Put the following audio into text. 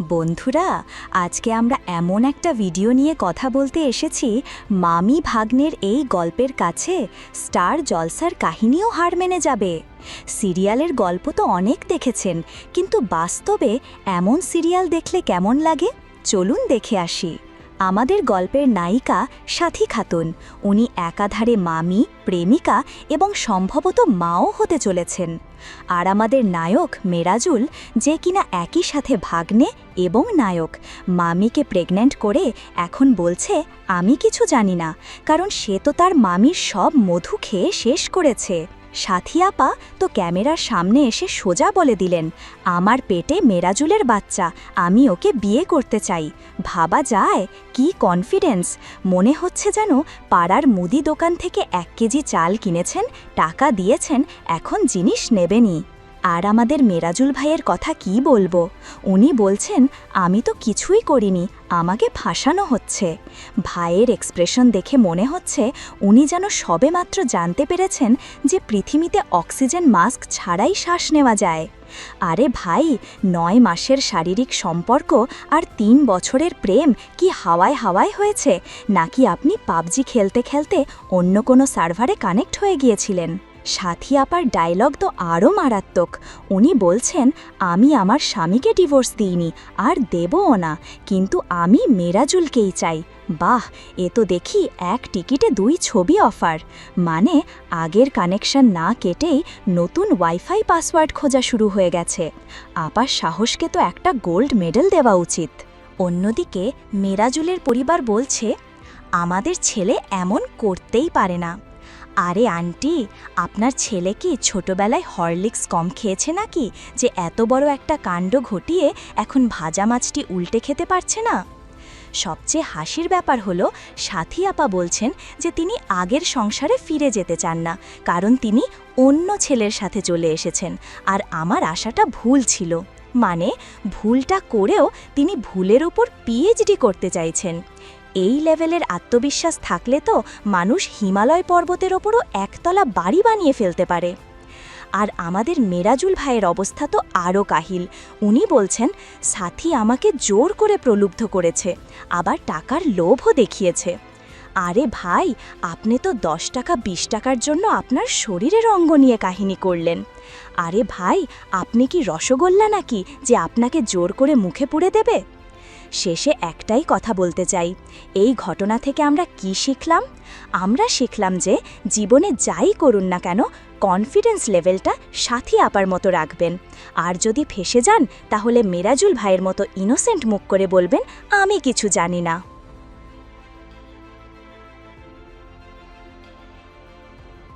বন্ধুরা, আজকে আমরা এমন একটা ভিডিও নিয়ে কথা বলতে এসেছি মামি ভাগ্নের এই গল্পের কাছে, স্টার জলসার কাহিনীও হার মেনে যাবে। সিরিয়ালের গল্প তো অনেক দেখেছেন, কিন্তু বাস্তবে এমন সিরিয়াল দেখলে কেমন লাগে? চলুন দেখে আসি। আমাদের গল্পের নায়িকা সাথী খাতুন। উনি একাধারে মামি, প্রেমিকা এবং সম্ভবত মাও হতে চলেছেন। আর আমাদের নায়ক মেরাজুল যে কিনা একই সাথে ভাগ্নে এবং নায়ক। মামিকে প্রেগন্যান্ট করে এখন বলছে, আমি কিছু জানি না, কারণ সে তো তার মামির সব মধু খেয়ে শেষ করেছে। সাথী আপা তো ক্যামেরার সামনে এসে সোজা বলে দিলেন, আমার পেটে মেরাজুলের বাচ্চা, আমি ওকে বিয়ে করতে চাই। ভাবা যায়, কি কনফিডেন্স মনে হচ্ছে যেন পাড়ার মুদি দোকান থেকে এক কেজি চাল কিনেছেন, টাকা দিয়েছেন, এখন জিনিস নেবেনি আর আমাদের মেরাজুল ভাইয়ের কথা কি বলব? উনি বলছেন, আমি তো কিছুই করিনি, আমাকে ফাঁসানো হচ্ছে। ভাইয়ের এক্সপ্রেশন দেখে মনে হচ্ছে উনি যেন সবেমাত্র জানতে পেরেছেন যে পৃথিবীতে অক্সিজেন মাস্ক ছাড়াই শ্বাস নেওয়া যায়। আরে ভাই, নয় মাসের শারীরিক সম্পর্ক আর তিন বছরের প্রেম কি হাওয়ায় হাওয়ায় হয়েছে? নাকি আপনি পাবজি খেলতে খেলতে অন্য কোনো সার্ভারে কানেক্ট হয়ে গিয়েছিলেন? সাথী আপার ডায়লগ তো আরও মারাত্মক। উনি বলছেন, আমি আমার স্বামীকে ডিভোর্স দিইনি, আর দেবও না, কিন্তু আমি মেরাজুলকেই চাই। বাহ, এ তো দেখি এক টিকিটে দুই ছবি অফার মানে আগের কানেকশন না কেটেই নতুন ওয়াইফাই পাসওয়ার্ড খোঁজা শুরু হয়ে গেছে। আপার সাহসকে তো একটা গোল্ড মেডেল দেওয়া উচিত। অন্যদিকে, মেরাজুলের পরিবার বলছে, আমাদের ছেলে এমন করতেই পারে না। আরে আন্টি, আপনার ছেলে কি ছোটবেলায় হরলিক্স কম খেয়েছে নাকি? যে এত বড় একটা কাণ্ড ঘটিয়ে এখন ভাজা মাছটি উল্টে খেতে পারছে না? সবচেয়ে হাসির ব্যাপার হলো, সাথী আপা বলছেন যে তিনি আগের সংসারে ফিরে যেতে চান না, কারণ তিনি অন্য ছেলের সাথে চলে এসেছেন, আর আমার আশাটা ভুল ছিল। মানে ভুলটা করেও তিনি ভুলের উপর পিএইচডি করতে চাইছেন। এই লেভেলের আত্মবিশ্বাস থাকলে তো মানুষ হিমালয় পর্বতের ওপরও একতলা বাড়ি বানিয়ে ফেলতে পারে। আর আমাদের মেরাজুল ভাইয়ের অবস্থা তো আরও কাহিল। উনি বলছেন, সাথী আমাকে জোর করে প্রলুব্ধ করেছে, আবার টাকার লোভও দেখিয়েছে। আরে ভাই, আপনি তো দশ টাকা বিশ টাকার জন্য আপনার শরীরের অঙ্গ নিয়ে কাহিনী করলেন। আরে ভাই, আপনি কি রসগোল্লা নাকি যে আপনাকে জোর করে মুখে পুড়ে দেবে? শেষে একটাই কথা বলতে চাই। এই ঘটনা থেকে আমরা কি শিখলাম? আমরা শিখলাম যে জীবনে যাই করুন না কেন কনফিডেন্স লেভেলটা সাথী আপার মতো রাখবেন। আর যদি ফেসে যান, তাহলে মেরাজুল ভাইয়ের মতো ইনোসেন্ট মুখ করে বলবেন, আমি কিছু জানি না।